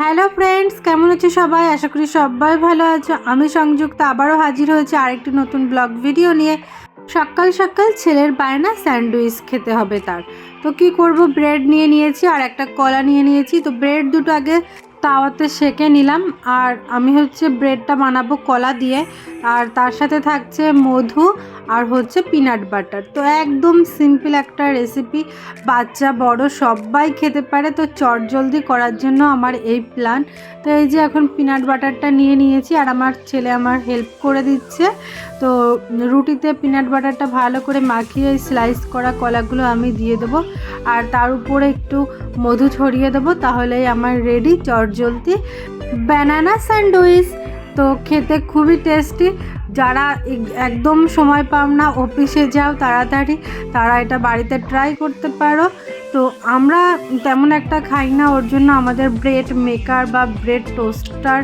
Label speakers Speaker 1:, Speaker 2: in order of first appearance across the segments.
Speaker 1: Hello friends, কেমন হচ্ছে সবাই? আশা করি সবাই ভালো আছো। আমি সংযুক্ত, আবারও হাজির হয়েছে আরেকটি নতুন ব্লগ ভিডিও নিয়ে। সকাল সকাল ছেলের বায়না স্যান্ডউইচ খেতে হবে তার। তো কি করব? ব্রেড নিয়ে নিয়েছি আর একটা কলা নিয়ে নিয়েছি। তো ব্রেড দুটো আগে তাওয়াতে সেকে নিলাম। আর আমি হচ্ছে ব্রেডটা বানাবো কলা দিয়ে। আর তার সাথে থাকছে মধু আর হচ্ছে পিনাট বাটার তো একদম সিম্পল একটা রেসিপি বাচ্চা, বড়, সবাই খেতে পারে। তো চটজলদি করার জন্য আমার এই প্ল্যান তো এই যে এখন পিনাট বাটারটা নিয়ে নিয়েছি আর আমার ছেলে আমার হেল্প করে দিচ্ছে। তো রুটিতে পিনাট বাটারটা ভালো করে মাখিয়ে স্লাইস করা কলাগুলো আমি দিয়ে দেবো। আর তার উপরে একটু মধু ছড়িয়ে দেবো, তাহলেই আমার রেডি চটজলদি। ব্যানানা স্যান্ডউইচ তো খেতে খুবই টেস্টি যারা একদম সময় পাও না অফিসে যাও তাড়াতাড়ি, তারা এটা বাড়িতে ট্রাই করতে পারো। তো আমরা তেমন একটা খাই না, ওর জন্য আমাদের ব্রেড মেকার বা ব্রেড টোস্টার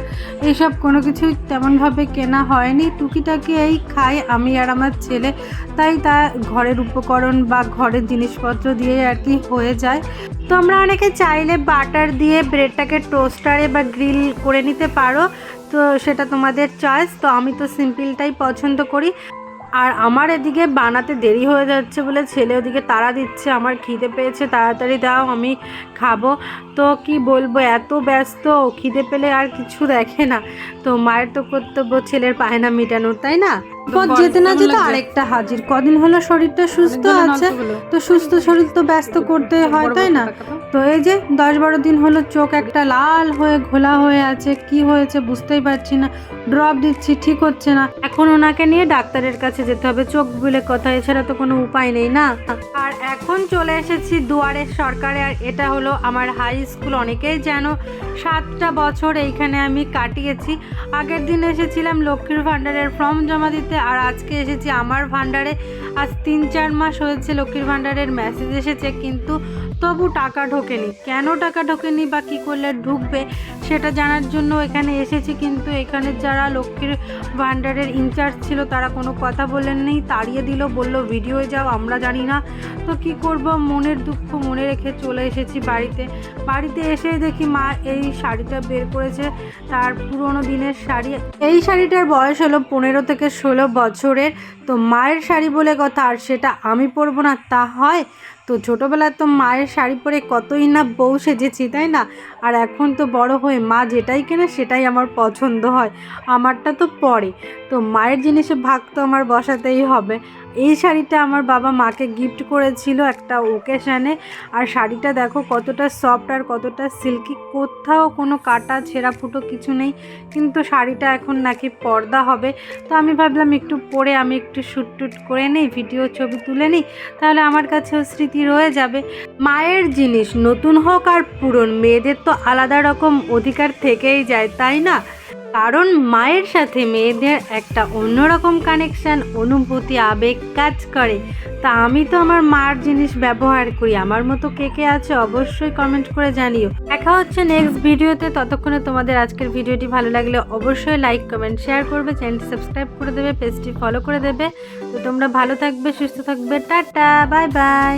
Speaker 1: এইসব কোনো কিছুই তেমনভাবে কেনা হয়নি। টুকিটাকি এই খাই আমি আর আমার ছেলে, তাই তা ঘরের উপকরণ বা ঘরের জিনিসপত্র দিয়ে আর কি হয়ে যায়। তো আমরা অনেকে চাইলে বাটার দিয়ে ব্রেডটাকে টোস্টারে বা গ্রিল করে নিতে পারো। তো সেটা তোমাদের চয়েস তো আমি তো সিম্পলটাই পছন্দ করি। আর আমার এদিকে বানাতে দেরি হয়ে যাচ্ছে বলে ছেলে ওদিকে তাড়া দিচ্ছে, আমার খিদে পেয়েছে, তাড়াতাড়ি দাও, আমি খাব। তো কি বলব, এত ব্যস্ত খিদে পেলে আর কিছু দেখে না। তো মায়ের তো কর্তব্য ছেলের পায়না মেটানোর, তাই না? পথ যেতে না যেতে আরেকটা হাজির। কদিন হলো শরীরটা সুস্থ আছে। তো সুস্থ শরীর তো ব্যস্ত করতে হয় তাই না? তো এই যে দশ বারো দিন হলো চোখ একটা লাল হয়ে ঘোলা হয়ে আছে। কি হয়েছে বুঝতেই পারছি না। ড্রপ দিচ্ছি ঠিক হচ্ছে না। এখন ওনাকে নিয়ে ডাক্তারের কাছে যেতে হবে। চোখ বুলে কথা এছাড়া তো কোনো উপায় নেই না। আর এখন চলে এসেছি দুয়ারের সরকারে। আর এটা হলো আমার হাই স্কুল অনেকেই জানো। সাতটা বছর এইখানে আমি কাটিয়েছি। আগের দিন এসেছিলাম লক্ষ্মীর ভাণ্ডারের ফর্ম জমা দিতে। আর আজকে এসেছি আমার ভাণ্ডারে। আজ তিন চার মাস হয়েছে লক্ষ্মীর ভাণ্ডারের মেসেজ এসেছে, কিন্তু তবু টাকা ঢোকেনি। কেন টাকা ঢোকেনি বা কী করলে ঢুকবে? সেটা জানার জন্য এখানে এসেছি, কিন্তু এখানে যারা লক্ষ্মীর ভাণ্ডারের ইনচার্জ ছিল, তারা কোনো কথা বললেন নেই, তাড়িয়ে দিল, বলল ভিডিও যাও, আমরা জানি না। তো কি করব? মনের দুঃখ মনে রেখে চলে এসেছি বাড়িতে। বাড়িতে এসে দেখি মা এই শাড়িটা বের করেছে, তার পুরোনো দিনের শাড়ি। এই শাড়িটার বয়স হলো পনেরো থেকে ষোলো বছরের। তো মায়ের শাড়ি বলে কথা, আর সেটা আমি পরবো না, তা হয় তো ছোটোবেলায় তো মায়ের শাড়ি পরে কতই না বউ সেজেছি, তাই না? আর এখন তো বড় হয়ে মা যেটাই কেনে সেটাই আমার পছন্দ হয়, আমারটা তো পরে। তো মায়ের জিনিসে ভাগ তো আমার বসাতেই হবে। এই শাড়িটা আমার বাবা মাকে গিফট করেছিল একটা ওকেশানে আর শাড়িটা দেখো কতটা সফট আর কতটা সিল্কি কোথাও কোনো কাটা, ছেঁড়া ফুটো কিছু নেই। কিন্তু শাড়িটা এখন নাকি পর্দা হবে। তো আমি ভাবলাম একটু পরে আমি একটু শ্যুট টুট করে নিই ভিডিও ছবি তুলে নিই, তাহলে আমার কাছেও স্মৃতি রয়ে যাবে। মায়ের জিনিস নতুন হোক আর পুরন, মেয়েদের তো আলাদা রকম অধিকার থেকেই যায়, তাই না? কারণ মায়ের সাথে মেয়েদের একটা অন্যরকম কানেকশান অনুভূতি, আবেগ কাজ করে। তা আমি তো আমার মার জিনিস ব্যবহার করি। আমার মতো কে কে আছে অবশ্যই কমেন্ট করে জানিও। দেখা হচ্ছে নেক্সট ভিডিওতে ততক্ষণে তোমাদের আজকের ভিডিওটি ভালো লাগলে অবশ্যই লাইক কমেন্ট শেয়ার করবে। চ্যানেলটি সাবস্ক্রাইব করে দেবে পেজটি ফলো করে দেবে। তো তোমরা ভালো থাকবে, সুস্থ থাকবে। Tata bye bye